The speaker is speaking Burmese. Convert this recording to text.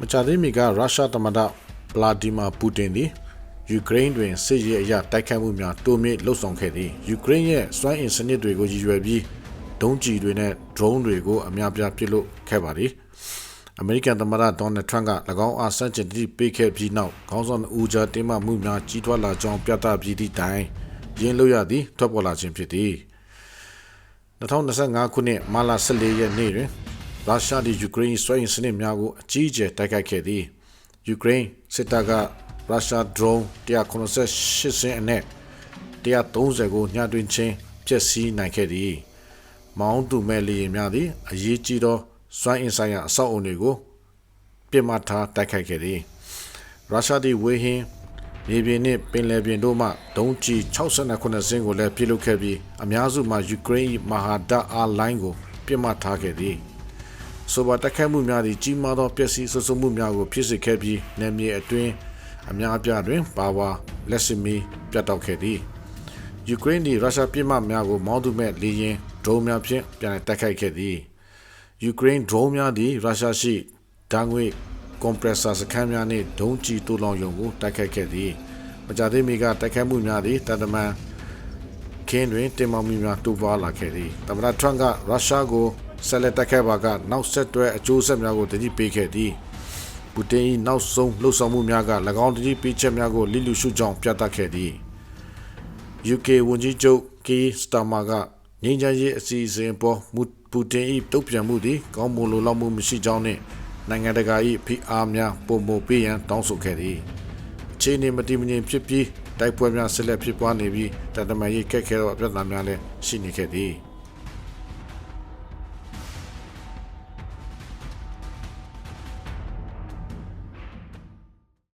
မကြာသေးမီကရုရှားသမ္မတဗလာဒီမာပူတင်သည်ယူကရိန်းတွင်စစ်ရေးအရတိုက်ခိုက်မှုများတိုးမြင့်လှုပ်ဆောင်ခဲ့သည်ယူကရိန်းရဲ့စွမ်းအင်စနစ်တွေကိုရည်ရွယ်ပြီးဒုံးကျည်တွေနဲ့ drone တွေကိုအများပြားပစ်လွတ်ခဲ့ပါသည်အမေရိကန်သမ္မတဒေါ်နယ်ထရန့်က၎င်းအားဆန့်ကျင်တည်ပေးခဲ့ပြီးနောက်ခေါင်းဆောင်ဦးကြားတင်းမာမှုများကြီးထွားလာကြောင်းပြသပြီးသည့်တိုင်ရင်းလို့ရသည်ထွက်ပေါ်လာခြင်းဖြစ်သည်2025ခုနှစ်မလ14ရက်နေ့တွင် ရုရှားသည်ယူကရိန်းစွမ်းအင်စနစ်များကိုအကြီးအကျယ်တိုက်ခိုက်ခဲ့သည်ယူကရိန်းစစ်တပ်ကရုရှား drone 198စင်းအနက်130ကိုညှတွင်ချင်းဖျက်ဆီးနိုင်ခဲ့သည်မောင်းသူမဲ့လေယာဉ်များသည်အရေးကြီးသောစွမ်းအင်ဆိုင်ရာအဆောက်အအုံတွေကိုပြစ်မှတ်ထားတိုက်ခိုက်ခဲ့သည်ရုရှားသည်ဝေဟင်မြေပြင်နှင့်ပင်လယ်ပြင်တို့မှဒုံးကျည်69စင်းကိုလည်းပြစ်လုပ်ခဲ့ပြီးအများစုမှာယူကရိန်း၏မဟာဒတ်အားလိုင်းကိုပြစ်မှတ်ထားခဲ့သည် ဆိုပါတက်ခတ်မှုများသည့်ကြီးမားသောပျက်စီးဆွဆွမှုများကိုဖြစ်စေခဲ့ပြီးနယ်မြေအတွင်းအများအပြားတွင်ပါဝါလက်စမီပြတ်တောက်ခဲ့သည်ယူကရိန်းသည်ရုရှားပြစ်မှတ်များကိုမောင်းသူမဲ့လေယာဉ်ဒရုန်းများဖြင့်ပြန်လည်တိုက်ခိုက်ခဲ့သည်ယူကရိန်းဒရုန်းများသည်ရုရှားရှိဓာတ်ငွေ့ကွန်ပရက်ဆာစခန်းများနှင့်ဒုံးကျည်တူလောင်ယုံကိုတိုက်ခိုက်ခဲ့သည်မကြာသေးမီကတိုက်ခိုက်မှုများသည်တန်တမန်ခင်းတွင်တင်မောင်မှုများတူပွားလာခဲ့သည်သမ္မတထရန့်ကရုရှားကို ဆက်လက်တိုက်ခိုက်ပါကနောက်ဆက်တွဲအကျိုးဆက်များကိုတတိပေးခဲ့သည်ပူတင်၏နောက်ဆုံးလှုပ်ဆောင်မှုများက၎င်းတတိပေးချက်များကိုလိလူရှုကြောင်းပြသခဲ့သည် UK ဝန်ကြီးချုပ်ကီစတာမာကငြိမ်းချမ်းရေးအစီအစဉ်ပေါ်မူပူတင်၏တုံ့ပြန်မှုသည်ကောင်းမွန်လိုလောက်မှုမရှိကြောင်းနှင့်နိုင်ငံတကာ၏ဖိအားများပုံမပေးရန်တောင်းဆိုခဲ့သည်အခြေအနေမတည်မငြိမ်ဖြစ်ပြီးတိုက်ပွဲများဆက်လက်ဖြစ်ပွားနေပြီးတတမန်ရေးခက်ခဲသောပြဿနာများလည်းရှိနေခဲ့သည်